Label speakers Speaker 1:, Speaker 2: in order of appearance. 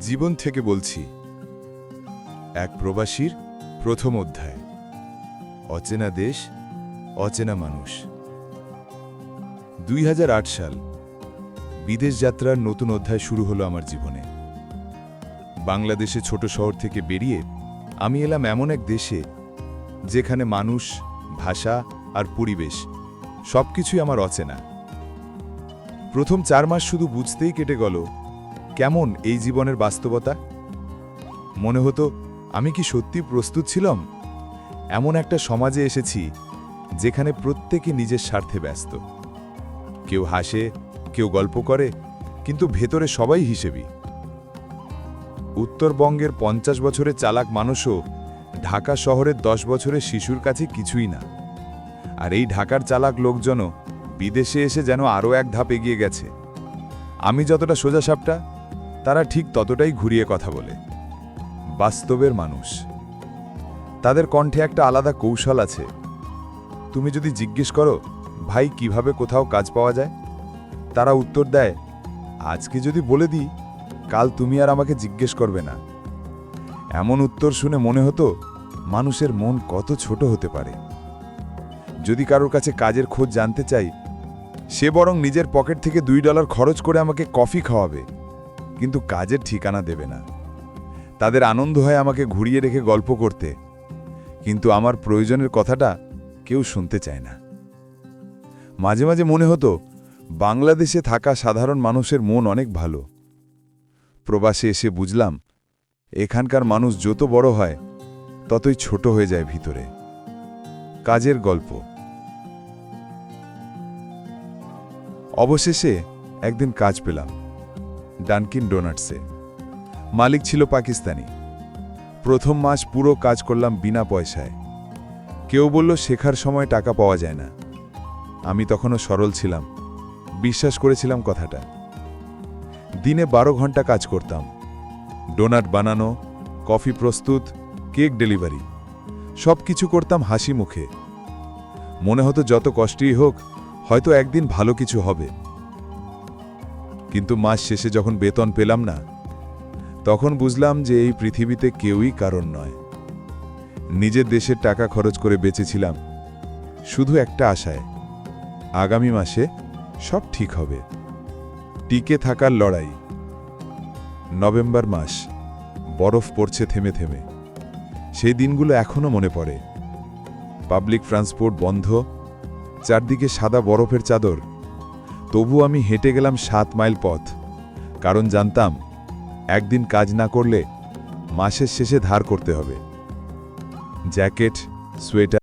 Speaker 1: জীবন থেকে বলছি। এক প্রবাসীর প্রথম অধ্যায়। অচেনা দেশ, অচেনা মানুষ। দুই হাজার আট সাল, বিদেশ যাত্রার নতুন অধ্যায় শুরু হলো আমার জীবনে। বাংলাদেশে ছোট শহর থেকে বেরিয়ে আমি এলাম এমন এক দেশে, যেখানে মানুষ, ভাষা আর পরিবেশ সবকিছুই আমার অচেনা। প্রথম চার মাস শুধু বুঝতেই কেটে গেল কেমন এই জীবনের বাস্তবতা? মনে হতো, আমি কি সত্যি প্রস্তুত ছিলাম? এমন একটা সমাজে এসেছি, যেখানে প্রত্যেকে নিজের স্বার্থে ব্যস্ত। কেউ হাসে, কেউ গল্প করে, কিন্তু ভেতরে সবাই হিসেবি। উত্তরবঙ্গের পঞ্চাশ বছরের চালাক মানুষও ঢাকা শহরের দশ বছরের শিশুর কাছে কিছুই না। আর এই ঢাকার চালাক লোকজনও বিদেশে এসে যেন আরও এক ধাপ এগিয়ে গেছে। আমি যতটা সোজা সাপটা তারা ঠিক ততটাই ঘুরিয়ে কথা বলে। বাস্তবের মানুষ। তাদের কণ্ঠে একটা আলাদা কৌশল আছে। তুমি যদি জিজ্ঞেস করো, ভাই, কীভাবে কোথাও কাজ পাওয়া যায়? তারা উত্তর দেয়, আজকে যদি বলে দিই, কাল তুমি আর আমাকে জিজ্ঞেস করবে না। এমন উত্তর শুনে মনে হতো, মানুষের মন কত ছোট হতে পারে। যদি কারোর কাছে কাজের খোঁজ জানতে চাই, সে বরং নিজের পকেট থেকে দুই ডলার খরচ করে আমাকে কফি খাওয়াবে। কিন্তু কাজের ঠিকানা দেবে না। তাদের আনন্দ হয় আমাকে ঘুরিয়ে রেখে গল্প করতে, কিন্তু আমার প্রয়োজনের কথাটা কেউ শুনতে চায় না। মাঝে মাঝে মনে হতো, বাংলাদেশে থাকা সাধারণ মানুষের মন অনেক ভালো। প্রবাসে এসে বুঝলাম, এখানকার মানুষ যত বড় হয়, ততই ছোট হয়ে যায় ভিতরে। কাজের গল্প। অবশেষে একদিন কাজ পেলাম। ডানকিন ডোনাটসে মালিক ছিল পাকিস্তানি। প্রথম মাস পুরো কাজ করলাম বিনা পয়সায়। কেউ বলল, শেখার সময় টাকা পাওয়া যায় না। আমি তখনও সরল ছিলাম। বিশ্বাস করেছিলাম কথাটা। দিনে বারো ঘণ্টা কাজ করতাম। ডোনাট বানানো, কফি প্রস্তুত, কেক ডেলিভারি। সব কিছু করতাম হাসি মুখে। মনে হতো যত কষ্টই হোক, হয়তো একদিন ভালো কিছু হবে। কিন্তু মাস শেষে যখন বেতন পেলাম না, তখন বুঝলাম যে এই পৃথিবীতে কেউই কারণ নয়। নিজের দেশের টাকা খরচ করে বেঁচেছিলাম, শুধু একটা আশায়, আগামী মাসে সব ঠিক হবে। টিকে থাকার লড়াই। নভেম্বর মাস, বরফ পড়ছে থেমে থেমে। সেই দিনগুলো এখনও মনে পড়ে। পাবলিক ট্রান্সপোর্ট বন্ধ, চারদিকে সাদা বরফের চাদর তবু আমি হেঁটে গেলাম সাত মাইল পথ। কারণ জানতাম, একদিন কাজ না করলে মাসের শেষে ধার করতে হবে। Jacket, sweater